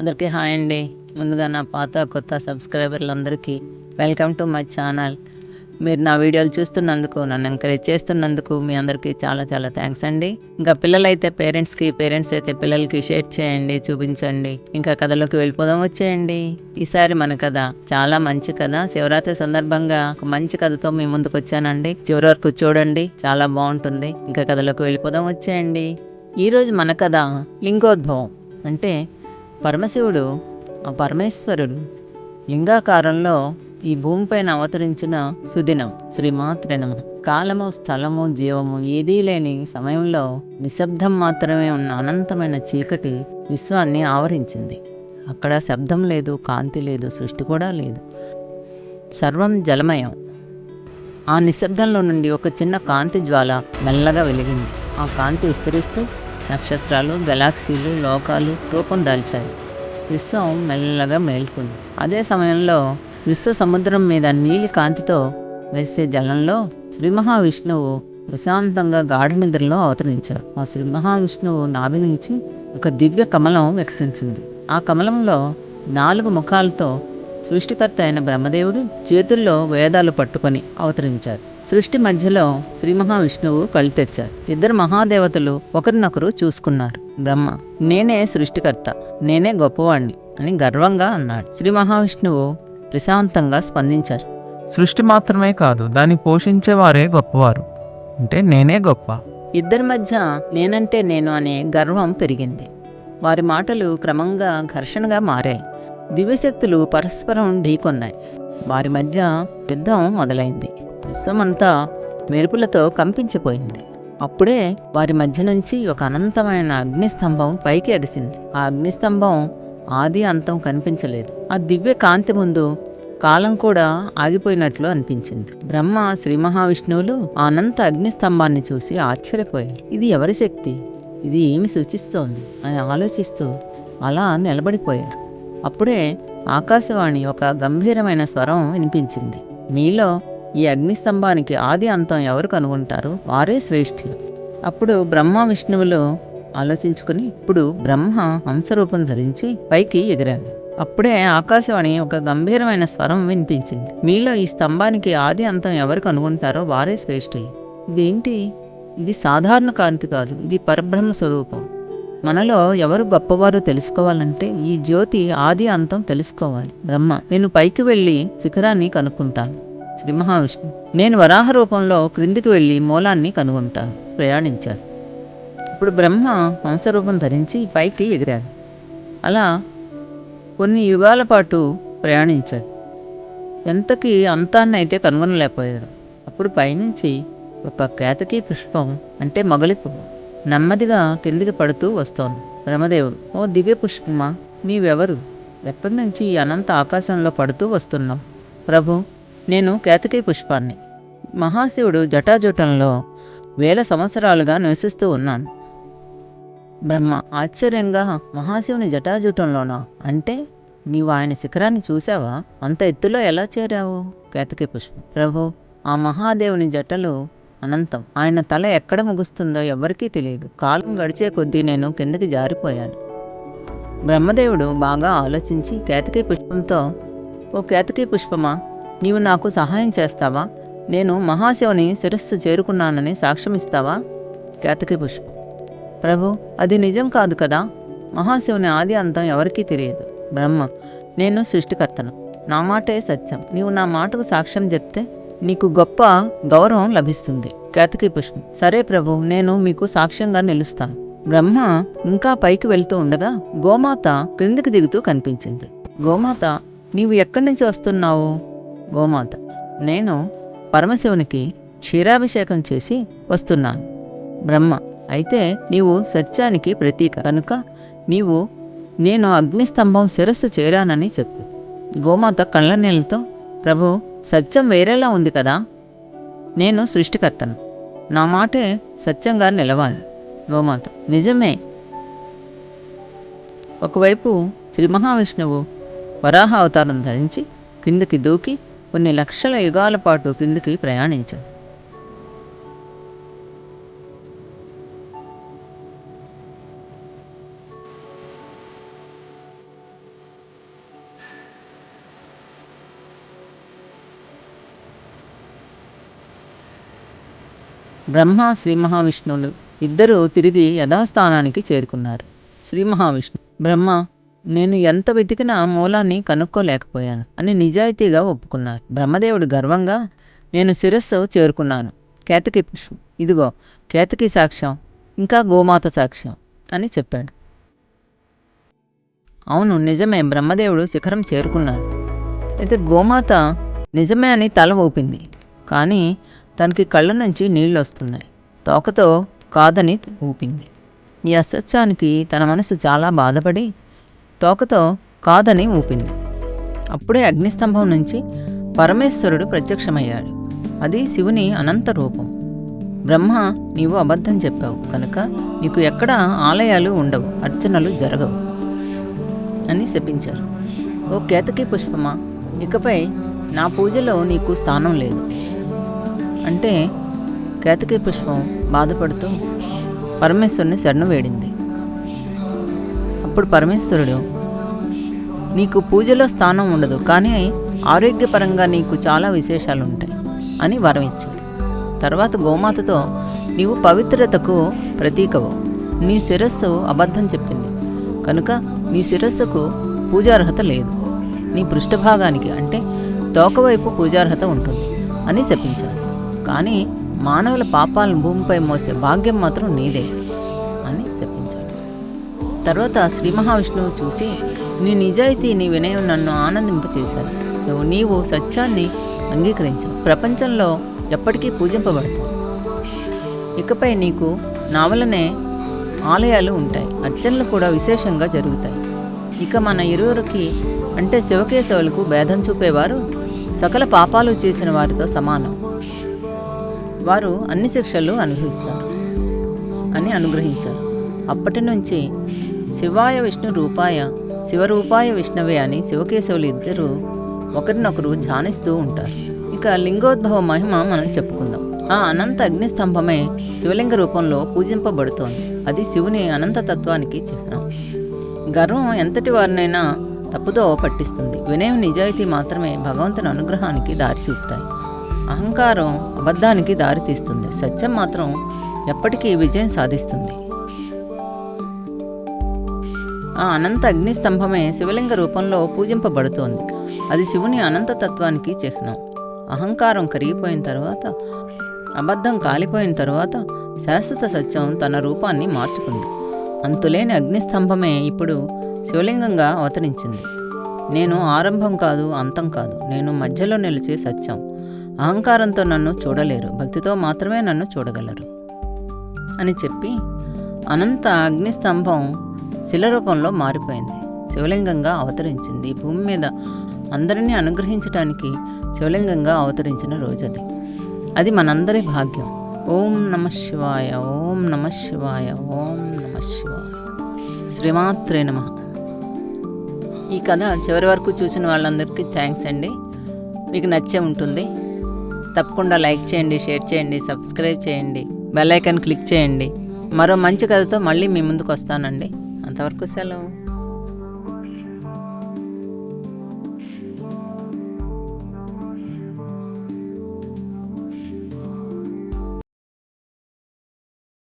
అందరికీ హాయ్ అండి. ముందుగా నా పాత కొత్త సబ్స్క్రైబర్లందరికీ వెల్కమ్ టు మై ఛానల్. మీరు నా వీడియోలు చూస్తున్నందుకు నన్ను ఎంకరేజ్ చేస్తున్నందుకు మీ అందరికీ చాలా చాలా థ్యాంక్స్ అండి. ఇంకా పిల్లలైతే పేరెంట్స్కి పేరెంట్స్ అయితే పిల్లలకి షేర్ చేయండి చూపించండి. ఇంకా కథలోకి వెళ్ళిపోదాం వచ్చేయండి. ఈసారి మన కథ చాలా మంచి కథ. శివరాత్రి సందర్భంగా ఒక మంచి కథతో మీ ముందుకు వచ్చానండి. చివరి వరకు చూడండి చాలా బాగుంటుంది. ఇంకా కథలోకి వెళ్ళిపోదాం వచ్చేయండి. ఈరోజు మన కథ లింగోద్భవం. అంటే పరమశివుడు ఆ పరమేశ్వరుడు లింగాకారంలో ఈ భూమిపైన అవతరించిన సుదినం శ్రీమాత్రినం కాలము స్థలము జీవము ఏదీ లేని సమయంలో నిశ్శబ్దం మాత్రమే ఉన్న అనంతమైన చీకటి విశ్వాన్ని ఆవరించింది. అక్కడ శబ్దం లేదు కాంతి లేదు సృష్టి కూడా లేదు. సర్వం జలమయం. ఆ నిశ్శబ్దంలో నుండి ఒక చిన్న కాంతి జ్వాల మెల్లగా వెలిగింది. ఆ కాంతి విస్తరిస్తూ నక్షత్రాలు గెలాక్సీలు లోకాలు రూపం దాల్చాయి. విశ్వం మెల్లగా మేల్కొంది. అదే సమయంలో విశ్వ సముద్రం మీద నీలి కాంతితో వేసే జలంలో శ్రీ మహావిష్ణువు ప్రశాంతంగా గాఢ నిద్రలో అవతరించారు ఆ శ్రీ మహావిష్ణువు నాభి నుంచి ఒక దివ్య కమలం వికసించింది. ఆ కమలంలో నాలుగు ముఖాలతో సృష్టికర్త అయిన బ్రహ్మదేవుడు చేతుల్లో వేదాలు పట్టుకొని అవతరించారు. సృష్టి మధ్యలో శ్రీ మహావిష్ణువు కళ్ళు తెచ్చారు ఇద్దరు మహాదేవతలు ఒకరినొకరు చూసుకున్నారు. బ్రహ్మ నేనే సృష్టికర్త నేనే గొప్పవాణ్ణి అని గర్వంగా అన్నాడు. శ్రీ మహావిష్ణువు ప్రశాంతంగా స్పందించారు. సృష్టి మాత్రమే కాదు దాన్ని పోషించేవారే గొప్పవారు. అంటే నేనే గొప్ప. ఇద్దరి మధ్య నేనంటే నేను అనే గర్వం పెరిగింది. వారి మాటలు క్రమంగా ఘర్షణగా మారాయి. దివ్యశక్తులు పరస్పరం ఢీకొన్నాయి. వారి మధ్య యుద్ధం మొదలైంది. విశ్వమంతా మెరుపులతో కంపించిపోయింది. అప్పుడే వారి మధ్య నుంచి ఒక అనంతమైన అగ్నిస్తంభం పైకి ఎగసింది ఆ అగ్నిస్తంభం ఆది అంతం కనిపించలేదు. ఆ దివ్య కాంతి ముందు కాలం కూడా ఆగిపోయినట్లు అనిపించింది. బ్రహ్మ శ్రీ మహావిష్ణువులు ఆ అనంత అగ్నిస్తంభాన్ని చూసి ఆశ్చర్యపోయారు. ఇది ఎవరి శక్తి? ఇది ఏమి సూచిస్తోంది? అని ఆలోచిస్తూ అలా నిలబడిపోయారు. అప్పుడే ఆకాశవాణి ఒక గంభీరమైన స్వరం వినిపించింది. మీలో ఈ అగ్నిస్తంభానికి ఆది అంతం ఎవరు కనుగొంటారు? వారే శ్రేష్ఠులు. అప్పుడు బ్రహ్మ విష్ణువులు ఆలోచించుకుని ఇప్పుడు బ్రహ్మ హంసరూపం ధరించి పైకి ఎగిరాడు అప్పుడే ఆకాశవాణి ఒక గంభీరమైన స్వరం వినిపించింది. మీలో ఈ స్తంభానికి ఆది అంతం ఎవరు కనుగొంటారో వారే శ్రేష్ఠులు. ఇదేంటి? ఇది సాధారణ కాంతి కాదు. ఇది పరబ్రహ్మ స్వరూపం. మనలో ఎవరు గొప్పవారో తెలుసుకోవాలంటే ఈ జ్యోతి ఆది అంతం తెలుసుకోవాలి. బ్రహ్మ నేను పైకి వెళ్ళి శిఖరాన్ని కనుక్కుంటాను. శ్రీ మహావిష్ణు నేను వరాహ రూపంలో క్రిందికి వెళ్ళి మూలాన్ని కనుగొంటాను ప్రయాణించారు ఇప్పుడు బ్రహ్మ హంసరూపం ధరించి పైకి ఎగిరాడు. అలా కొన్ని యుగాల పాటు ప్రయాణించాడు. ఎంతకి అంతాన్ని అయితే కనుగొనలేకపోయారు అప్పుడు పైనుంచి ఒక కేతకీ పుష్పం అంటే మొగలి పువ్వు. నెమ్మదిగా కిందికి పడుతూ వస్తోంది. బ్రహ్మదేవుడు ఓ దివ్య పుష్పమా నీవెవరు? ఎప్పటి నుంచి ఈ అనంత ఆకాశంలో పడుతూ వస్తున్నావు? ప్రభు నేను కేతకీ పుష్పాన్ని. మహాశివుడు జటాజుటంలో వేల సంవత్సరాలుగా నివసిస్తూ ఉన్నాను. బ్రహ్మ ఆశ్చర్యంగా మహాశివుని జటాజుటంలోనా? అంటే నీవు ఆయన శిఖరాన్ని చూసావా అంత ఎత్తులో ఎలా చేరావు? కేతకి పుష్పం. ప్రభు ఆ మహాదేవుని జటలు అనంతం. ఆయన తల ఎక్కడ ముగుస్తుందో ఎవరికీ తెలియదు. కాలం గడిచే కొద్దీ నేను కిందకి జారిపోయాను. బ్రహ్మదేవుడు బాగా ఆలోచించి కేతకీ పుష్పంతో ఓ కేతకీ పుష్పమా నీవు నాకు సహాయం చేస్తావా? నేను మహాశివుని శిరస్సు చేరుకున్నానని సాక్ష్యం ఇస్తావా కేతకి పుష్పం. ప్రభు అది నిజం కాదు కదా? మహాశివుని ఆది అంతం ఎవరికీ తెలియదు. బ్రహ్మ నేను సృష్టికర్తను. నా మాటే సత్యం. నీవు నా మాటకు సాక్ష్యం చెప్తే నీకు గొప్ప గౌరవం లభిస్తుంది. కేతకి పుష్పం సరే ప్రభు నేను మీకు సాక్ష్యంగా నిలుస్తాను. బ్రహ్మ ఇంకా పైకి వెళ్తూ ఉండగా గోమాత క్రిందికి దిగుతూ కనిపించింది. గోమాత నీవు ఎక్కడి నుంచి వస్తున్నావు? గోమాత నేను పరమశివునికి క్షీరాభిషేకం చేసి వస్తున్నాను. బ్రహ్మ అయితే నీవు సత్యానికి ప్రతీక. కనుక నీవు నేను అగ్నిస్తంభం శిరస్సు చేరానని చెప్పు. గోమాత కళ్ళ నీళ్ళతో ప్రభు సత్యం వేరేలా ఉంది కదా? నేను సృష్టికర్తను. నా మాటే సత్యంగా నిలవాలి. గోమాత. నిజమే. ఒకవైపు శ్రీ మహావిష్ణువు వరాహ అవతారం ధరించి కిందికి దూకి కొన్ని లక్షల యుగాల పాటు కిందికి ప్రయాణించాడు. బ్రహ్మ శ్రీ మహావిష్ణువులు ఇద్దరూ తిరిగి యథాస్థానానికి చేరుకున్నారు. శ్రీ మహావిష్ణు బ్రహ్మ నేను ఎంత వెతికినా మూలాన్ని కనుక్కోలేకపోయాను అని నిజాయితీగా ఒప్పుకున్నారు. బ్రహ్మదేవుడు గర్వంగా నేను శిరస్సు చేరుకున్నాను. కేతకి పుష్పం. ఇదిగో కేతకి సాక్ష్యం ఇంకా గోమాత సాక్ష్యం అని చెప్పాడు. అవును నిజమే బ్రహ్మదేవుడు శిఖరం చేరుకున్నాడు. అయితే గోమాత నిజమే అని తల ఊపింది. కానీ తనకి కళ్ళ నుంచి నీళ్ళు వస్తున్నాయి. తోకతో కాదని ఊపింది. ఈ అసత్యానికి తన మనసు చాలా బాధపడి తోకతో కాదని ఊపింది. అప్పుడే అగ్నిస్తంభం నుంచి పరమేశ్వరుడు ప్రత్యక్షమయ్యాడు. అది శివుని అనంత రూపం. బ్రహ్మ నీవు అబద్ధం చెప్పావు కనుక నీకు ఎక్కడ ఆలయాలు ఉండవు అర్చనలు జరగవు అని శపించారు. ఓ కేతకి పుష్పమా? ఇకపై నా పూజలో నీకు స్థానం లేదు. అంటే కేతకి పుష్పం బాధపడుతూ పరమేశ్వరుని శరణు వేడింది. అప్పుడు పరమేశ్వరుడు నీకు పూజలో స్థానం ఉండదు కానీ ఆరోగ్యపరంగా నీకు చాలా విశేషాలు ఉంటాయి అని వరం ఇచ్చాడు. తర్వాత గోమాతతో నీవు పవిత్రతకు ప్రతీకవు. నీ శిరస్సు అబద్ధం చెప్పింది. కనుక నీ శిరస్సుకు పూజార్హత లేదు. నీ పృష్ఠభాగానికి అంటే తోకవైపు పూజార్హత ఉంటుంది అని శపించాడు. కానీ మానవుల పాపాలను భూమిపై మోసే భాగ్యం మాత్రం నీదే అని చెప్పించాడు. తర్వాత శ్రీ మహావిష్ణువు చూసి నీ నిజాయితీ నీ వినయం నన్ను ఆనందింపచేశారు. నువ్వు నీవు సత్యాన్ని అంగీకరించావు ప్రపంచంలో ఎప్పటికీ పూజింపబడతావు. ఇకపై నీకు నా వలనే ఆలయాలు ఉంటాయి. అర్చనలు కూడా విశేషంగా జరుగుతాయి. ఇక మన ఇరువురికి అంటే శివకేశవులకు భేదం చూపేవారు సకల పాపాలు చేసిన వారితో సమానం. వారు అన్ని శిక్షలు అనుభవిస్తారు అని అనుగ్రహించారు. అప్పటి నుంచి శివాయ విష్ణు రూపాయ శివరూపాయ విష్ణవే అని శివకేశవులు ఇద్దరు ఒకరినొకరు ధ్యానిస్తూ ఉంటారు. ఇక లింగోద్భవ మహిమ మనం చెప్పుకుందాం. ఆ అనంత అగ్నిస్తంభమే శివలింగ రూపంలో పూజింపబడుతోంది. అది శివుని అనంత తత్వానికి చిహ్నం. గర్వం ఎంతటి వారినైనా తప్పుదో పట్టిస్తుంది. వినయం నిజాయితీ మాత్రమే భగవంతుని అనుగ్రహానికి దారి చూపుతాయి అహంకారం అబద్ధానికి దారితీస్తుంది సత్యం మాత్రం ఎప్పటికీ విజయం సాధిస్తుంది. ఆ అనంత అగ్నిస్తంభమే శివలింగ రూపంలో పూజింపబడుతోంది. అది శివుని అనంత తత్వానికి చిహ్నం. అహంకారం కరిగిపోయిన తర్వాత అబద్ధం కాలిపోయిన తర్వాత శాశ్వత సత్యం తన రూపాన్ని మార్చుకుంది. అంతులేని అగ్నిస్తంభమే ఇప్పుడు శివలింగంగా అవతరించింది. నేను ఆరంభం కాదు అంతం కాదు. నేను మధ్యలో నిలిచే సత్యం. అహంకారంతో నన్ను చూడలేరు. భక్తితో మాత్రమే నన్ను చూడగలరు. అని చెప్పి అనంత అగ్నిస్తంభం శిలరూపంలో మారిపోయింది. శివలింగంగా అవతరించింది. భూమి మీద అందరినీ అనుగ్రహించడానికి శివలింగంగా అవతరించిన రోజు అది అది మనందరి భాగ్యం. ఓం నమ శివాయ ఓం నమ శివాయ ఓం నమ శివాయ. శ్రీమాత్రే నమ. ఈ కథ చివరి వరకు చూసిన వాళ్ళందరికీ థ్యాంక్స్ అండి. మీకు నచ్చే ఉంటుంది. తప్పకుండా లైక్ చేయండి షేర్ చేయండి సబ్స్క్రైబ్ చేయండి బెల్ ఐకాన్ క్లిక్ చేయండి. మరో మంచి కథతో మళ్ళీ మీ ముందుకు వస్తానండి. అంతవరకు సెలవు.